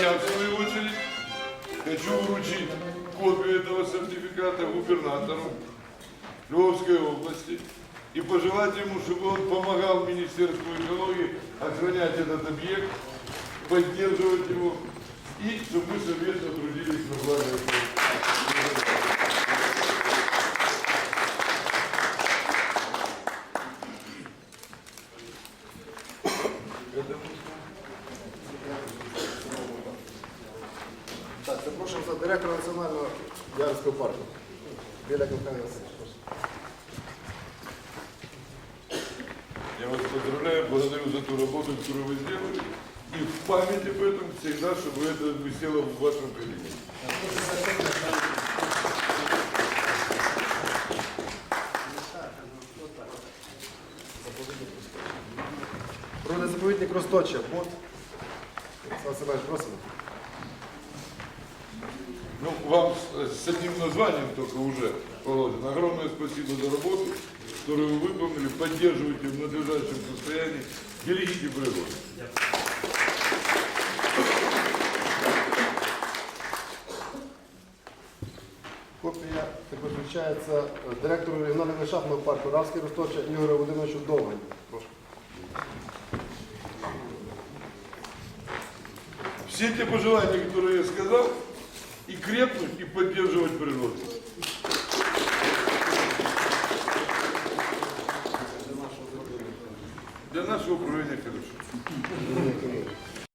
я, в свою очередь, хочу вручить копию этого сертификата губернатору Львовской области и пожелать ему, чтобы он помогал Министерству экологии охранять этот объект, поддерживать его и чтобы мы совместно трудились на благо этого. запрошуємо за директора національного Ярського парку. Біляк Михайло Васильович. прошу. Я вас поздравляю, благодарю за ту работу, которую вы сделали. И в память об этом всегда, чтобы это висело в вашем кабинете. Про заповідник Росточа. Бот. Олександр Семенович, просимо. Ну, вам с, с одним названием только уже положено. Огромное спасибо за работу, которую вы выполнили, поддерживаете в надлежащем состоянии, берегите природу. Копія також вручається е, директору регіонального ландшафтного парку Равський Росточа Ігорю Володимировичу Довгань. Прошу. Все те пожелания, которые я сказал, и крепнуть, и поддерживать природу. Для нашего управления хорошо.